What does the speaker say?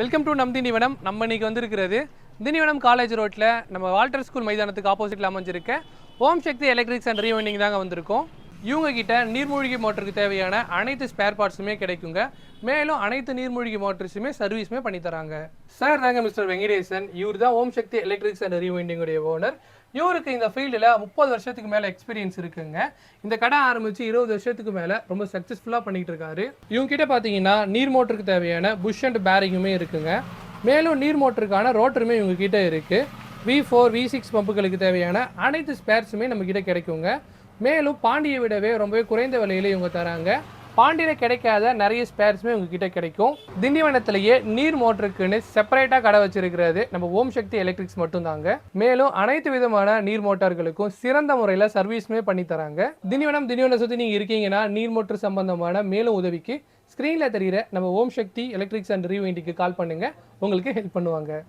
Welcome to நம் திண்டிவனம் நம்ம இன்னைக்கு வந்திருக்கிறது திண்டிவனம் காலேஜ் ரோட்டில் நம்ம வால்டர் ஸ்கூல் மைதானத்துக்கு ஆப்போசிட்டில் அமைஞ்சிருக்க Om Sakthi electrics and rewinding தாங்க வந்திருக்கோம். இவங்க கிட்ட நீர்மூழ்கி மோட்டருக்கு தேவையான அனைத்து ஸ்பேர் பார்ட்ஸுமே கிடைக்குங்க. மேலும் அனைத்து நீர்மூழ்கி மோட்டர்ஸுமே சர்வீஸுமே பண்ணி தராங்க. சார் தாங்க மிஸ்டர் வெங்கடேசன். இவர் தான் ஓம் சக்தி எலக்ட்ரிக்ஸ் அண்ட் ரீவைண்டிங்குடைய ஓனர் இவருக்கு இந்த ஃபீல்டில் முப்பது வருஷத்துக்கு மேலே எக்ஸ்பீரியன்ஸ் இருக்குங்க. இந்த கடை ஆரம்பித்து இருபது வருஷத்துக்கு மேலே ரொம்ப சக்ஸஸ்ஃபுல்லாக பண்ணிகிட்டு இருக்காரு. இவங்ககிட்ட பார்த்தீங்கன்னா நீர் மோட்டருக்கு தேவையான புஷ் அண்ட் பேரிங்குமே இருக்குங்க. மேலும் நீர் மோட்டருக்கான ரோட்டருமே இவங்ககிட்ட இருக்குது வி ஃபோர் வி சிக்ஸ் பம்புகளுக்கு தேவையான அனைத்து ஸ்பேர்ஸுமே நம்ம கிடைக்குங்க. மேலும் பாண்டியை விடவே ரொம்பவே குறைந்த விலையில இவங்க தராங்க. பாண்டியில் கிடைக்காத நிறைய ஸ்பேர்ஸுமே உங்ககிட்ட கிடைக்கும். திண்டிவனத்திலேயே நீர் மோட்டருக்குன்னு செப்பரேட்டாக கடை வச்சிருக்கிறது. நம்ம ஓம் சக்தி எலக்ட்ரிக்ஸ் மட்டும்தாங்க. மேலும் அனைத்து விதமான நீர் மோட்டார்களுக்கும் சிறந்த முறையில் சர்வீஸுமே பண்ணி தராங்க. திண்டிவனம் திண்டிவனம் சுற்றி நீங்கள் இருக்கீங்கன்னா நீர் மோட்டர் சம்பந்தமான மேலும் உதவிக்கு ஸ்க்ரீனில் தெரிகிற நம்ம ஓம் சக்தி எலக்ட்ரிக்ஸ் அண்ட் ரீவைண்டிக்கு கால் பண்ணுங்கள் உங்களுக்கு ஹெல்ப் பண்ணுவாங்க.